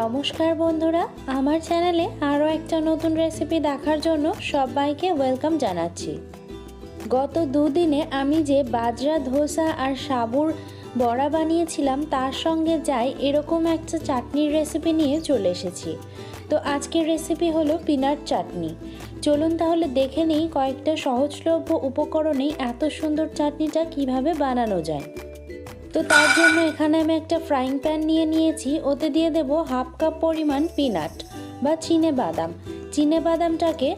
নমস্কার বন্ধুরা, আমার চ্যানেলে আরও একটা নতুন রেসিপি দেখার জন্য সবাইকে ওয়েলকাম জানাচ্ছি। গত দুদিনে আমি যে বাজরা, ধোসা আর সাবুর বড়া বানিয়েছিলাম, তার সঙ্গে যাই এরকম একটা চাটনির রেসিপি নিয়ে চলে এসেছি। তো আজকের রেসিপি হলো পিনাট চাটনি। চলুন তাহলে দেখে নিই কয়েকটা সহজলভ্য উপকরণেই এত সুন্দর চাটনিটা কীভাবে বানানো যায়। তো তার জন্য এখানে আমি একটা ফ্রাইং প্যান নিয়ে নিয়েছি। ওতে দিয়ে দেব হাফ কাপ পরিমাণ পিনাট বা চিনে বাদাম। চিনে বাদামটাকে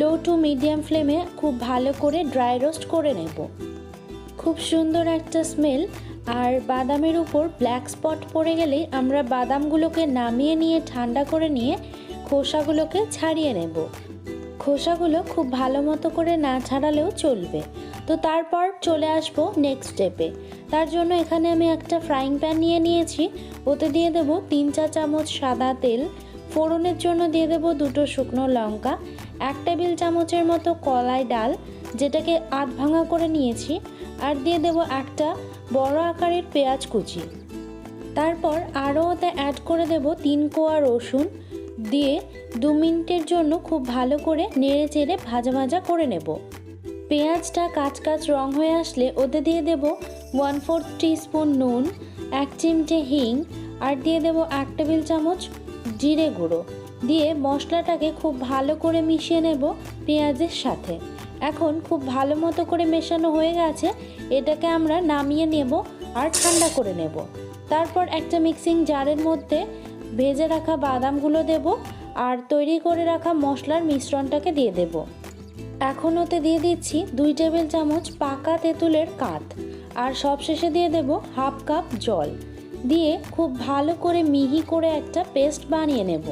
লো টু মিডিয়াম ফ্লেমে খুব ভালো করে ড্রাই রোস্ট করে নেব। খুব সুন্দর একটা স্মেল আর বাদামের উপর ব্ল্যাক স্পট পড়ে গেলেই আমরা বাদামগুলোকে নামিয়ে নিয়ে ঠান্ডা করে নিয়ে খোসাগুলোকে ছাড়িয়ে নেব। খোসাগুলো খুব ভালো মতো করে না ছাড়ালেও চলবে। তো তারপর চলে আসব নেক্সট স্টেপে তার জন্য এখানে আমি একটা ফ্রাইং প্যান নিয়ে নিয়েছি। ওতে দিয়ে দেব তিন চা চামচ সাদা তেল। ফোড়নের জন্য দিয়ে দেব দুটো শুকনো লঙ্কা। এক টেবিল চামচের মতো কলাই ডাল, যেটাকে আধ ভাঙা করে নিয়েছি। আর দিয়ে দেব একটা বড় আকারের পেঁয়াজ কুচি। তারপর আরও ওতে অ্যাড করে দেব তিন কোয়া রসুন। দিয়ে দু মিনিটের জন্য খুব ভালো করে নেড়ে চেড়ে ভাজা ভাজা করে নেব। পেঁয়াজটা কাঁচ কাঁচ রং হয়ে আসলে ওতে দিয়ে দেব ওয়ান ফোর্থ স্পুন নুন, এক চিমটে হিং আর দিয়ে দেব এক টেবিল চামচ জিরে গুঁড়ো। দিয়ে মশলাটাকে খুব ভালো করে মিশিয়ে নেব পেঁয়াজের সাথে। এখন খুব ভালো মতো করে মেশানো হয়ে গেছে, এটাকে আমরা নামিয়ে নেব আর ঠান্ডা করে নেব। তারপর একটা মিক্সিং জারের মধ্যে ভেজে রাখা বাদামগুলো দেব আর তৈরি করে রাখা মশলার মিশ্রণটাকে দিয়ে দেব। এখন ওতে দিয়ে দিচ্ছি দুই টেবিল চামচ পাকা তেঁতুলের কাত আর সবশেষে দিয়ে দেব হাফ কাপ জল। দিয়ে খুব ভালো করে মিহি করে একটা পেস্ট বানিয়ে নেব।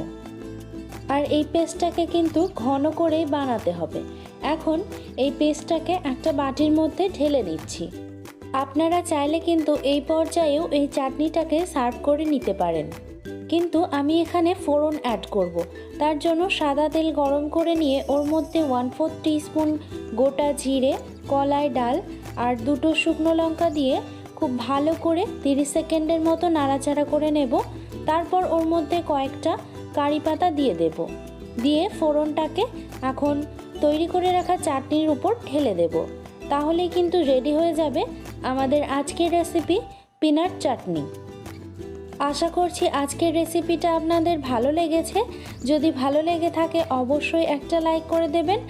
আর এই পেস্টটাকে কিন্তু ঘন করেই বানাতে হবে। এখন এই পেস্টটাকে একটা বাটির মধ্যে ঢেলে নিচ্ছি আপনারা চাইলে কিন্তু এই পর্যায়েও এই চাটনিটাকে সার্ভ করে নিতে পারেন। কিন্তু আমি এখানে ফোড়ন অ্যাড করব। তার জন্য সাদা তেল গরম করে নিয়ে ওর মধ্যে ওয়ান ফোর স্পুন গোটা জিরে, কলাই ডাল আর দুটো শুকনো লঙ্কা দিয়ে খুব ভালো করে তিরিশ সেকেন্ডের মতো নাড়াচাড়া করে নেব। তারপর ওর মধ্যে কয়েকটা কারি পাতা দিয়ে দেব। দিয়ে ফোড়নটাকে এখন তৈরি করে রাখা চাটনির উপর ঢেলে দেব। তাহলেই কিন্তু রেডি হয়ে যাবে আমাদের আজকের রেসিপি পিনাট চাটনি আশা করছি আজকের রেসিপিটা আপনাদের ভালো লেগেছে। যদি ভালো লেগে থাকে, অবশ্যই একটা লাইক করে দেবেন।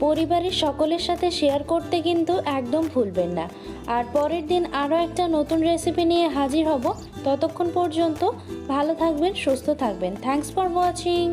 পরিবারের সকলের সাথে শেয়ার করতে কিন্তু একদম ভুলবেন না। আর পরের দিন আরও একটা নতুন রেসিপি নিয়ে হাজির হব। ততক্ষণ পর্যন্ত ভালো থাকবেন, সুস্থ থাকবেন। Thanks for watching